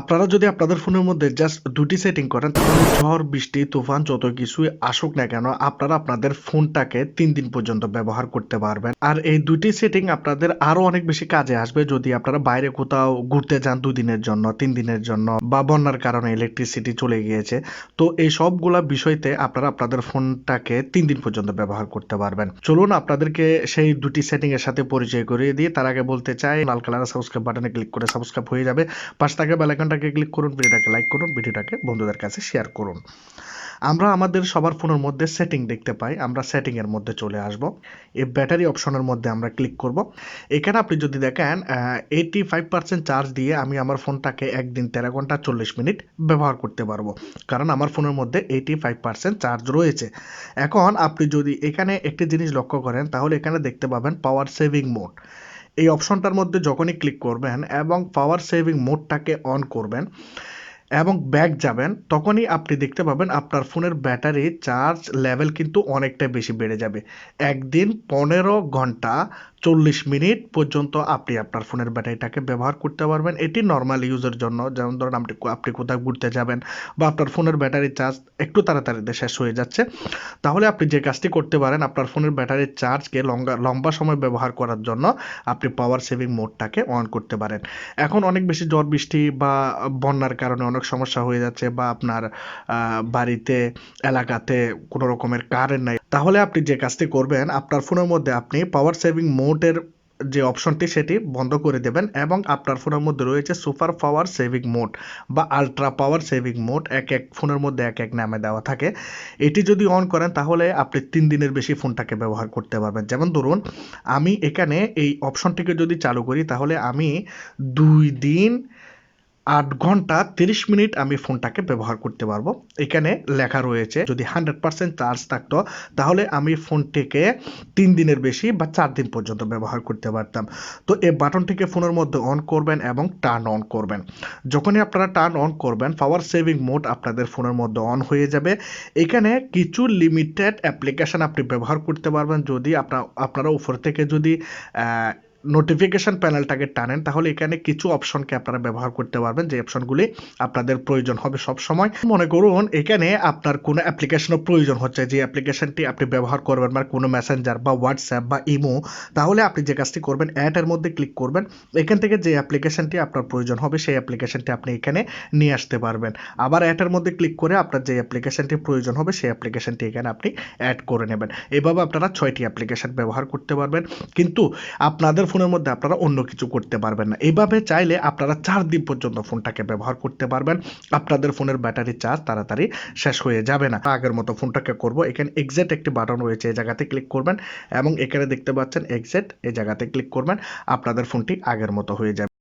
আপনারা যদি আপনাদের ফোনের মধ্যে জাস্ট দুটি সেটিং করেন, তাহলে ঝড়, বৃষ্টি, তুফান যত কিছুই আসুক না কেন, আপনারা আপনাদের ফোনটাকে তিন দিন পর্যন্ত ব্যবহার করতে পারবেন। আর এই দুটি সেটিং আপনাদের আরও অনেক বেশি কাজে আসবে যদি আপনারা বাইরে কোথাও ঘুরতে যান দুই দিনের জন্য, তিন দিনের জন্য বা বন্যার কারণে ইলেকট্রিসিটি চলে গিয়েছে। তো এই সবগুলা বিষয়তে আপনারা আপনাদের ফোনটাকে তিন দিন পর্যন্ত ব্যবহার করতে পারবেন। চলুন আপনাদেরকে সেই দুটি সেটিং এর সাথে পরিচয় করিয়ে দিয়ে তার আগে বলতে চাই, লাল কালার সাবস্ক্রাইব বাটনে ক্লিক করে সাবস্ক্রাইব হয়ে যাবে। পাশ থেকে বেলাইকনটাকে ক্লিক করুন, ভিডিওটাকে লাইক করুন, ভিডিওটাকে বন্ধুদের কাছে শেয়ার করুন। আমরা আমাদের সবার ফোনের মধ্যে সেটিং দেখতে পাই, আমরা সেটিং এর মধ্যে চলে আসব। এই ব্যাটারি অপশনের মধ্যে আমরা ক্লিক করব। এখানে আপনি যদি দেখেন এইটি ফাইভ পার্সেন্ট চার্জ দিয়ে আমি আমার ফোনটাকে একদিন তেরো ঘণ্টা চল্লিশ মিনিট ব্যবহার করতে পারব। কারণ আমার ফোনের মধ্যে এইটি ফাইভ পার্সেন্ট চার্জ রয়েছে। এখন আপনি যদি এখানে একটি জিনিস লক্ষ্য করেন, তাহলে এখানে দেখতে পাবেন পাওয়ার সেভিং মোড এই অপশনটার মধ্যে যখনই ক্লিক করবেন এবং পাওয়ার সেভিং মোডটাকে অন করবেন এবং ব্যাক যাবেন, তখনই আপনি দেখতে পাবেন আপনার ফোনের ব্যাটারি চার্জ লেভেল কিন্তু অনেকটা বেশি বেড়ে যাবে। একদিন পনেরো ঘণ্টা চল্লিশ মিনিট পর্যন্ত আপনি আপনার ফোনের ব্যাটারিটাকে ব্যবহার করতে পারবেন। এটি নর্মাল ইউজের জন্য। যেমন ধরুন, আপনি আপনি কোথাও ঘুরতে যাবেন বা আপনার ফোনের ব্যাটারি চার্জ একটু তাড়াতাড়িতে শেষ হয়ে যাচ্ছে, তাহলে আপনি যে কাজটি করতে পারেন আপনার ফোনের ব্যাটারির চার্জকে লম্বা লম্বা সময় ব্যবহার করার জন্য আপনি পাওয়ার সেভিং মোডটাকে অন করতে পারেন। এখন অনেক বেশি ঝড় বৃষ্টি বা বন্যার কারণে অনেক সমস্যা হয়ে যাচ্ছে বা আপনার বাড়িতে, এলাকাতে কোনো রকমের কারেন্ট নাই। তাহলে আপনি যে কাজটি করবেন, আপনার ফোনের মধ্যে আপনি পাওয়ার সেভিং মোডের যে অপশনটি সেটি বন্ধ করে দেবেন এবং আপনার ফোনের মধ্যে রয়েছে সুপার পাওয়ার সেভিং মোড বা আলট্রা পাওয়ার সেভিং মোড এক এক ফোনের মধ্যে এক এক নামে দেওয়া থাকে। এটি যদি অন করেন, তাহলে আপনি তিন দিনের বেশি ফোনটাকে ব্যবহার করতে পারবেন। যেমন ধরুন, আমি এখানে এই অপশনটিকে যদি চালু করি, তাহলে আমি দুই দিন আট ঘণ্টা তিরিশ মিনিট আমি ফোনটাকে ব্যবহার করতে পারব। এখানে লেখা রয়েছে, যদি হান্ড্রেড পার্সেন্ট চার্জ থাকতো, তাহলে আমি ফোনটিকে তিন দিনের বেশি বা চার দিন পর্যন্ত ব্যবহার করতে পারতাম। তো এই বাটনটিকে ফোনের মধ্যে অন করবেন এবং টার্ন অন করবেন। যখনই আপনারা টার্ন অন করবেন, পাওয়ার সেভিং মোড আপনাদের ফোনের মধ্যে অন হয়ে যাবে। এখানে কিছু লিমিটেড অ্যাপ্লিকেশন আপনি ব্যবহার করতে পারবেন। যদি আপনার আপনারা উপর থেকে যদি নোটিফিকেশন প্যানেলটাকে টানেন, তাহলে এখানে কিছু অপশনকে আপনারা ব্যবহার করতে পারবেন, যে অপশনগুলি আপনাদের প্রয়োজন হবে সব সময় মনে করুন, এখানে আপনার কোনো অ্যাপ্লিকেশনের প্রয়োজন হচ্ছে, যে অ্যাপ্লিকেশনটি আপনি ব্যবহার করবেন বা কোনো মেসেঞ্জার বা হোয়াটসঅ্যাপ বা ইমো তাহলে আপনি যে কাজটি করবেন অ্যাডের মধ্যে ক্লিক করবেন, এখান থেকে যে অ্যাপ্লিকেশনটি আপনার প্রয়োজন হবে, সেই অ্যাপ্লিকেশনটি আপনি এখানে নিয়ে আসতে পারবেন। আবার অ্যাডের মধ্যে ক্লিক করে আপনার যে অ্যাপ্লিকেশনটি প্রয়োজন হবে, সেই অ্যাপ্লিকেশনটি এখানে আপনি অ্যাড করে নেবেন। এভাবে আপনারা ছয়টি অ্যাপ্লিকেশন ব্যবহার করতে পারবেন। কিন্তু আপনাদের ফোনের মধ্যে আপনারা অন্য কিছু করতে পারবেন না। এইভাবে চাইলে আপনারা চার দিন পর্যন্ত ফোনটাকে ব্যবহার করতে পারবেন। আপনাদের ফোনের ব্যাটারি চার্জ তাড়াতাড়ি শেষ হয়ে যাবে না। আগের মতো ফোনটাকে করব। এখানে এক্সাক্ট একটি বাটন রয়েছে, এই জায়গাতে ক্লিক করবেন এবং এখানে দেখতে পাচ্ছেন এক্সাক্ট এই জায়গাতে ক্লিক করবেন। আপনাদের ফোনটি আগের মতো হয়ে যাবে।